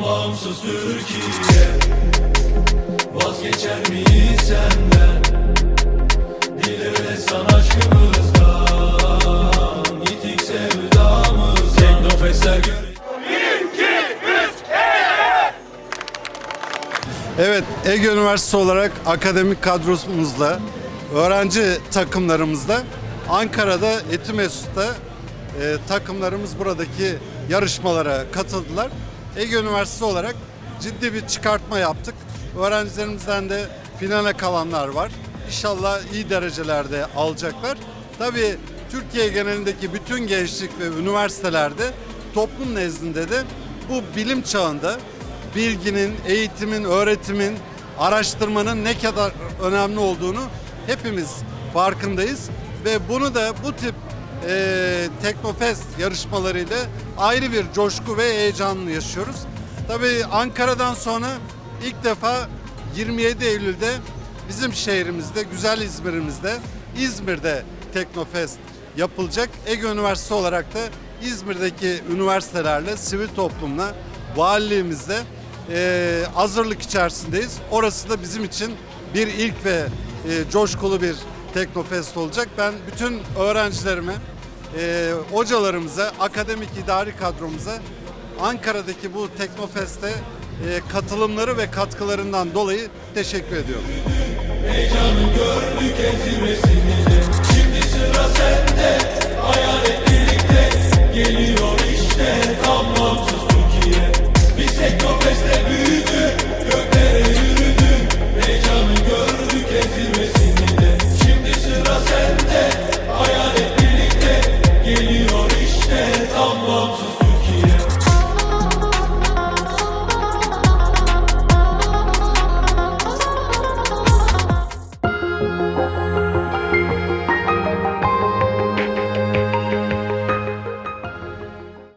Bağımsız Türkiye. Vazgeçer miyiz senden? Dile san aşkımızdan. Yitik sevdamız Teknofestler göre Evet, Ege Üniversitesi olarak akademik kadromuzla, öğrenci takımlarımızla Ankara'da Etimesut'ta e, takımlarımız buradaki yarışmalara katıldılar. Ege Üniversitesi olarak ciddi bir çıkartma yaptık. Öğrencilerimizden de finale kalanlar var. İnşallah iyi derecelerde alacaklar. Tabii Türkiye genelindeki bütün gençlik ve üniversitelerde toplum nezdinde de bu bilim çağında bilginin, eğitimin, öğretimin, araştırmanın ne kadar önemli olduğunu hepimiz farkındayız. Ve bunu da bu tip e, Teknofest yarışmalarıyla ayrı bir coşku ve heyecanlı yaşıyoruz. Tabii Ankara'dan sonra ilk defa 27 Eylül'de bizim şehrimizde, güzel İzmir'imizde, İzmir'de Teknofest yapılacak. Ege Üniversitesi olarak da İzmir'deki üniversitelerle, sivil toplumla, valiliğimizle e, hazırlık içerisindeyiz. Orası da bizim için bir ilk ve e, coşkulu bir Teknofest olacak. Ben bütün öğrencilerime, e, hocalarımıza, akademik idari kadromuza Ankara'daki bu Teknofest'e e, katılımları ve katkılarından dolayı teşekkür ediyorum. Heyecanı gördük en zirvesinde Allah'ım